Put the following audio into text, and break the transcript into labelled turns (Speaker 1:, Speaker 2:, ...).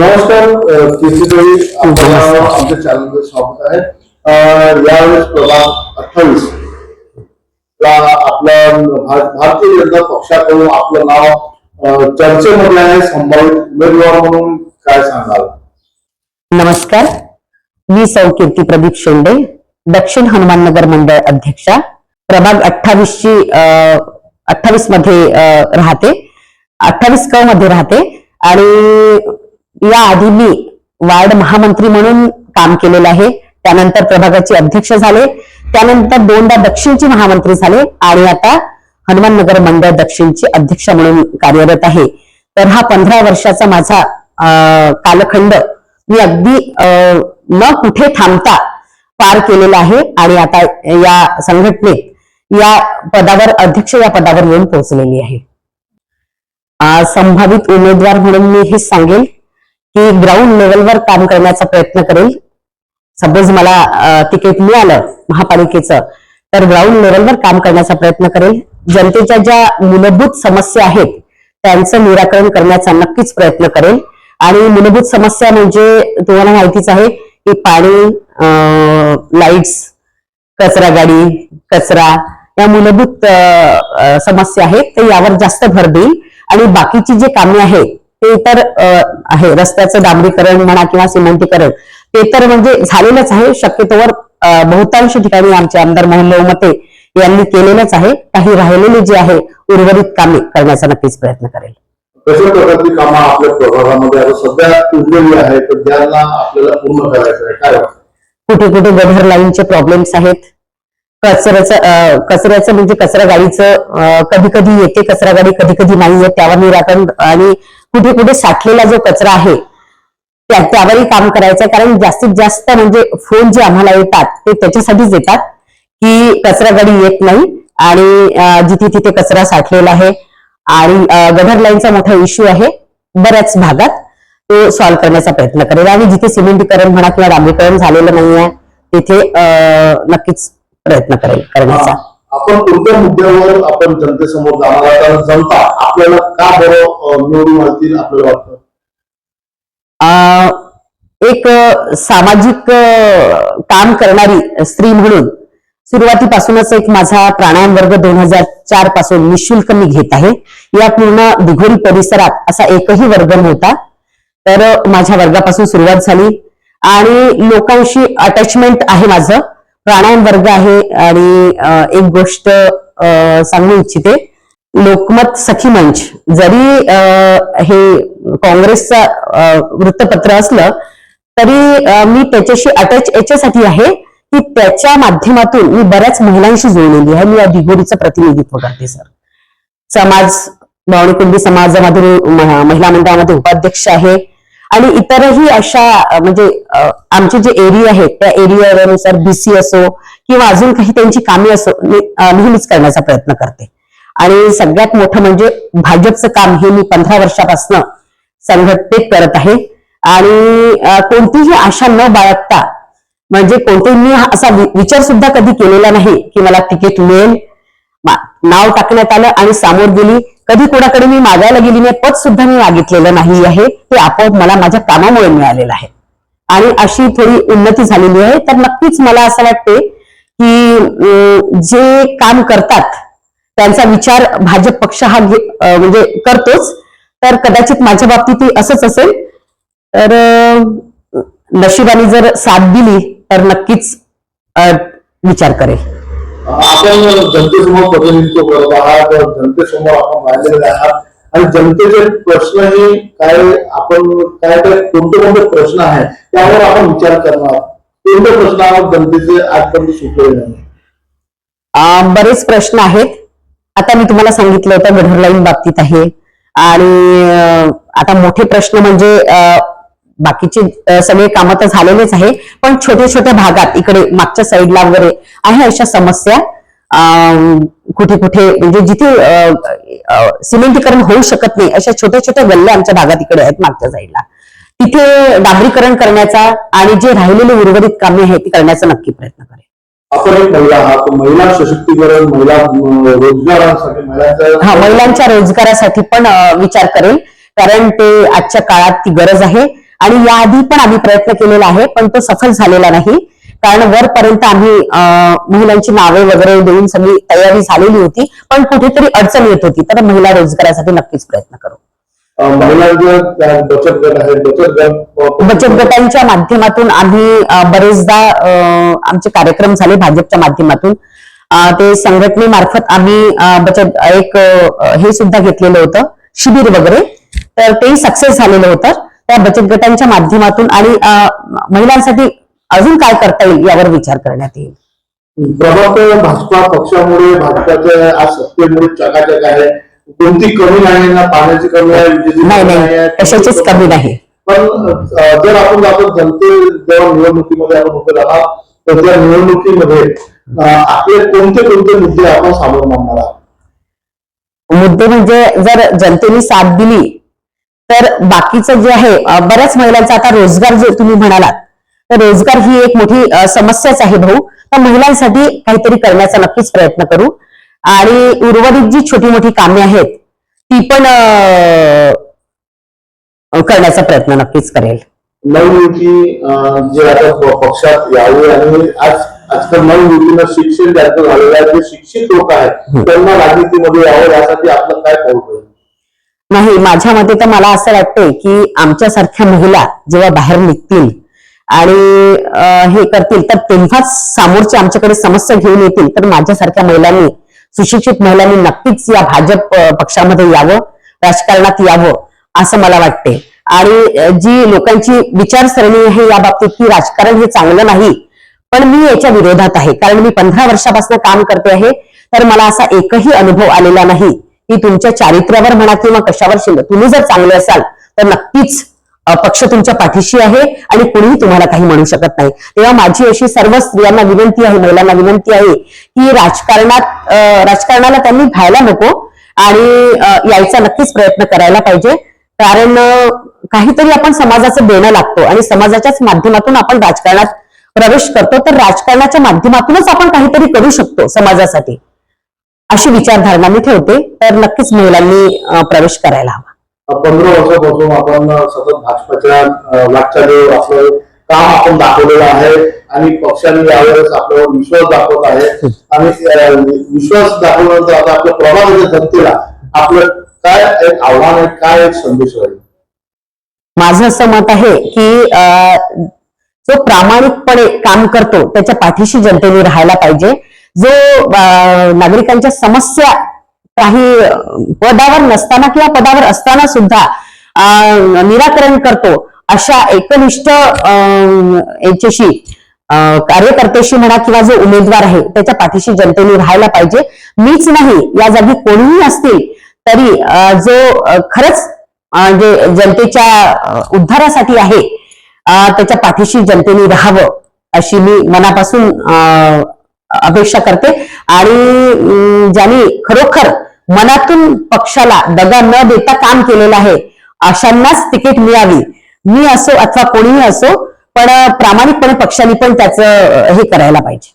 Speaker 1: नमस्कार आपल्याला आमच्या स्वागत आहे यावेळेस प्रभाग अठ्ठावीस ला आपला भारतीय जनता पक्षाकडून आपलं नाव चर्चेमध्ये आहे संभावित उमेदवार म्हणून काय सांगाल?
Speaker 2: नमस्कार. मी सौ कीर्ती प्रदीप शेंडे दक्षिण हनुमान नगर मंडळ अध्यक्षा. प्रभाग अठ्ठावीस ची अठ्ठावीस मध्ये राहते. अठ्ठावीस क मध्ये राहते. आणि या आधी मी वार्ड महामंत्री म्हणून काम केलेलं आहे. त्यानंतर प्रभागाचे अध्यक्ष झाले. त्यानंतर दोनदा दक्षिणचे महामंत्री झाले आणि आता हनुमाननगर मंडळ दक्षिणचे अध्यक्ष म्हणून कार्यरत आहे. तर हा पंधरा वर्षाचा माझा कालखंड मी अगदी न कुठे थांबता पार केलेला आहे आणि आता या संघटनेत या पदावर अध्यक्ष या पदावर येऊन पोहोचलेली आहे. संभावित उमेदवार म्हणून मी हे सांगेल की ग्राउंड लेवलवर काम करण्याचा प्रयत्न करेल. सपोज मला तिकीट मिळालं महापालिकेचं तर ग्राउंड लेवलवर काम करण्याचा प्रयत्न करेल. जनतेच्या ज्या मूलभूत समस्या आहेत त्यांचं निराकरण करण्याचा नक्कीच प्रयत्न करेल. आणि मूलभूत समस्या म्हणजे तुम्हाला माहितीच आहे की पाणी लाईट्स कचरा गाडी कचरा या मूलभूत समस्या आहेत तर यावर जास्त भर देईल. आणि बाकीची जे कामे आहेत ते तर आहे रस्त्याचं डांबरीकरण म्हणा किंवा सिमेंटीकरण ते तर म्हणजे झालेलंच आहे. शक्यतोवर बहुतांश ठिकाणी आमचे आमदार मोहन मते यांनी केलेलंच आहे. काही राहिलेले जे आहे उर्वरित कामे करण्याचा नक्कीच प्रयत्न करेल.
Speaker 1: कशा प्रकारची कामं आपल्या प्रभागामध्ये आता सध्या उरलेली आहे तर ज्यांना आपल्याला पूर्ण करायचं आहे काय
Speaker 2: कुठे कुठे गढर लाईनचे प्रॉब्लेम्स आहेत. कचऱ्याचं कचऱ्याचं म्हणजे कचरा गाडीचं कधी कधी येते कचरा गाडी कधी कधी नाही येत त्यावर निराकरण आणि कुठे कुठे साठलेला जो कचरा आहे त्या त्यावरही काम करायचं आहे कारण जास्तीत जास्त म्हणजे फोन जे आम्हाला येतात ते त्याच्यासाठीच येतात की कचरा गाडी येत नाही आणि जिथे तिथे कचरा साठलेला आहे. आणि अं, लाईनचा मोठा इश्यू आहे बऱ्याच भागात. तो सॉल्व्ह करण्याचा प्रयत्न करेल. आणि जिथे सिमेंटीकरण म्हणा किंवा डांबरीकरण झालेलं नाही आहे तिथे नक्कीच प्रयत्न करेल करण्याचा.
Speaker 1: आपण कोणत्या मुद्द्यावर आपण जनतेसमोर जाणार आहे? कारण जनता आपल्याला का बरं अं, निवडून आणतील आपल्याला वाटतं?
Speaker 2: एक सामाजिक काम करणारी स्त्री म्हणून सुरुवातीपासूनच एक माझा प्राणायाम वर्ग दोन हजार चारपासून निशुल्क मी घेत आहे. या पूर्ण दिघोरी परिसरात असा एकही वर्ग नव्हता. तर माझ्या वर्गापासून सुरुवात झाली. आणि लोकांशी अटॅचमेंट आहे माझं. प्राणायाम वर्ग आहे आणि एक गोष्ट सांगू इच्छिते. लोकमत सखी मंच. जरी हे काँग्रेसचं वृत्तपत्र असलं तरी मी त्याच्याशी अटॅच याच्यासाठी आहे की त्याच्या माध्यमातून मी बऱ्याच महिलांशी जुळलेली आहे. मी या दिगोरीचं प्रतिनिधित्व करते सर. समाज भावनिकुंडी समाजामध्ये महिला मंडळामध्ये उपाध्यक्ष आहे. आणि इतरही अशा म्हणजे आमचे जे एरिया आहेत त्या एरियानुसार बीसी असो किंवा अजून काही त्यांची कामे असो नेहमीच करण्याचा प्रयत्न करते. आणि सगळ्यात मोठं म्हणजे भाजपचं काम हे मी पंधरा वर्षापासून संघटनेत करत आहे. आणि कोणतीही आशा न बाळगता म्हणजे कोणतेही मी असा विचार सुद्धा कधी केलेला नाही की मला तिकीट मिळेल. नाव टाकण्यात आलं आणि सामोर गेली. कधी कोणाकडे मी मागायला गेली नाही पद सुद्धा मी मागितलेलं नाही आहे. ते आपोआप मला माझ्या कामामुळे मिळालेलं आहे. आणि अशी थोडी उन्नती झालेली आहे. तर नक्कीच मला असं वाटते की जे काम करतात त्यांचा विचार भाजप पक्ष हा म्हणजे करतोच. तर कदाचित माझ्या बाबतीत असंच असेल. तर नशिबाने जर साथ दिली तर नक्कीच विचार करेल.
Speaker 1: आपण जनतेसमोर प्रतिनिधित्व करत आहात जनतेसमोर आपण राहिलेले आहात. आणि जनतेचे प्रश्नही काय आपण काय काय कोणते कोणते प्रश्न आहेत त्यावर आपण विचार करणार. कोणत्या प्रश्नावर जनतेचे आजपर्यंत सुटले नाही?
Speaker 2: बरेच प्रश्न आहेत. आता मी तुम्हाला सांगितलं होतं गढरलाईन बाबतीत आहे. आणि आता मोठे प्रश्न म्हणजे बाकीचे सगळे कामं तर झालेलेच आहे पण छोट्या छोट्या भागात इकडे मागच्या साईडला वगैरे आहे अशा समस्या. कुठे कुठे म्हणजे जिथे सिमेंटीकरण होऊ शकत नाही अशा छोट्या छोट्या गल्ल्या आमच्या भागात इकडे आहेत मागच्या साईडला तिथे डांबरीकरण करण्याचा आणि जे राहिलेले उर्वरित कामे आहेत ती करण्याचा नक्की प्रयत्न करेल
Speaker 1: आपण एक महिला आहात महिला सशक्तीकरण महिला रोजगारासाठी
Speaker 2: हा
Speaker 1: महिलांच्या
Speaker 2: रोजगारासाठी पण विचार करेल कारण ते आजच्या काळात ती गरज आहे. आणि याआधी पण आम्ही प्रयत्न केलेला आहे पण तो सफल झालेला नाही. कारण वरपर्यंत आम्ही महिलांची नावे वगैरे देऊन सगळी तयारी झालेली होती पण कुठेतरी अडचण येत होती. तर महिला रोजगारासाठी नक्कीच प्रयत्न करू.
Speaker 1: बचत गट आहे बचत गट
Speaker 2: बचत गटांच्या माध्यमातून आम्ही बरेचदा आमचे कार्यक्रम झाले भाजपच्या माध्यमातून. ते संघटनेमार्फत आम्ही बचत एक हे सुद्धा घेतलेलं होतं शिबिर वगैरे. तर तेही सक्सेस झालेलं होतं. त्या बचत गटांच्या माध्यमातून आणि महिलांसाठी अजून काय करता येईल यावर विचार करण्यात येईल.
Speaker 1: प्रभात भाजपा पक्षामुळे भाजपाच्या आज सत्तेमुळे चकाचक आहे. कोणती कमी नाही ना पाण्याची कमी आहे विजेची
Speaker 2: नाही कशाचीच कमी नाही.
Speaker 1: पण जर आपण आपण जनते जेव्हा निवडणुकीमध्ये आपण उभे राहणार तर त्या निवडणुकीमध्ये आपले कोणते कोणते मुद्दे आपण समोर मांडणार आहात?
Speaker 2: मुद्दे म्हणजे जर जनतेने साथ दिली तर बाकीचं जे आहे बऱ्याच महिलांचा आता रोजगार जे तुम्ही म्हणालात तर रोजगार ही एक मोठी समस्याच आहे भाऊ. तर महिलांसाठी काहीतरी करण्याचा नक्कीच प्रयत्न करू. आणि उर्वरित जी छोटी मोठी कामे आहेत ती पण करण्याचा प्रयत्न नक्कीच करेल.
Speaker 1: नवयुवती जे आता पक्षात यावे आणि आज आजकाल नवयुवतीनं शिक्षण ज्यांचं झालेलं आहे. जे शिक्षित लोक आहेत त्यांना राजनीतीमध्ये यावं यासाठी आपलं काय पाऊल
Speaker 2: नाही माझ्या मते तर मला असं वाटतंय की आमच्यासारख्या महिला जेव्हा बाहेर निघतील आणि हे करतील तर तेव्हाच समोरची आमच्याकडे समस्या घेऊन येतील. तर माझ्यासारख्या महिलांनी सुशिक्षित महिलांनी नक्कीच या भाजप पक्षामध्ये यावं राजकारणात यावं असं मला वाटते आणि जी लोकांची विचारसरणी आहे या बाबतीत की राजकारण हे चांगलं नाही पण मी याच्या विरोधात आहे. कारण मी पंधरा वर्षापासून काम करते आहे तर मला असा एकही अनुभव आलेला नाही. की तुमच्या चारित्र्यावर म्हणा किंवा कशावर शिंद तुम्ही जर चांगले असाल तर नक्कीच पक्ष तुमच्या पाठीशी आहे आणि कुणीही तुम्हाला काही म्हणू शकत नाही. तेव्हा माझी अशी सर्व स्त्रियांना विनंती आहे महिलांना विनंती आहे की राजकारणात राजकारणाला त्यांनी व्हायला नको आणि यायचा नक्कीच प्रयत्न करायला पाहिजे. कारण काहीतरी आपण समाजाचं देणं लागतो आणि समाजाच्याच माध्यमातून आपण राजकारणात प्रवेश करतो तर राजकारणाच्या माध्यमातूनच आपण काहीतरी करू शकतो समाजासाठी. अशी विचारधारणा मी ठेवते तर नक्कीच महिलांनी प्रवेश करायला हवा.
Speaker 1: पंधरा वर्षापासून आपण सतत भाजपाच्या वाटचालीवर आपलं काम आपण दाखवलेलं आहे आणि पक्षाने यावेळेस आपल्यावर विश्वास दाखवत आहे. आणि विश्वास दाखवल्यानंतर आता आपल्या प्रभागाच्या जनतेला आपलं काय एक आव्हान आहे काय एक संदेश राहील
Speaker 2: माझं असं मत आहे की जो प्रामाणिकपणे काम करतो त्याच्या पाठीशी जनतेने राहायला पाहिजे. जो नागरिकांच्या समस्या काही पदावर नसताना किंवा पदावर असताना सुद्धा निराकरण करतो अशा एकनिष्ठ अ, याच्याशी कार्यकर्त्याशी म्हणा किंवा जो उमेदवार आहे त्याच्या पाठीशी जनतेने राहायला पाहिजे. मीच नाही या जागी कोणीही असतील तरी जो खरंच जे जनतेच्या उद्धारासाठी आहे त्याच्या पाठीशी जनतेने राहावं अशी मी मनापासून अपेक्षा करते. आणि ज्यांनी खरोखर मनातून पक्षाला दगा न देता काम केलेलं आहे अशांनाच तिकीट मिळावी. मी असो अथवा कोणीही असो पण प्रामाणिकपणे पक्षाने पण त्याचं हे करायला पाहिजे.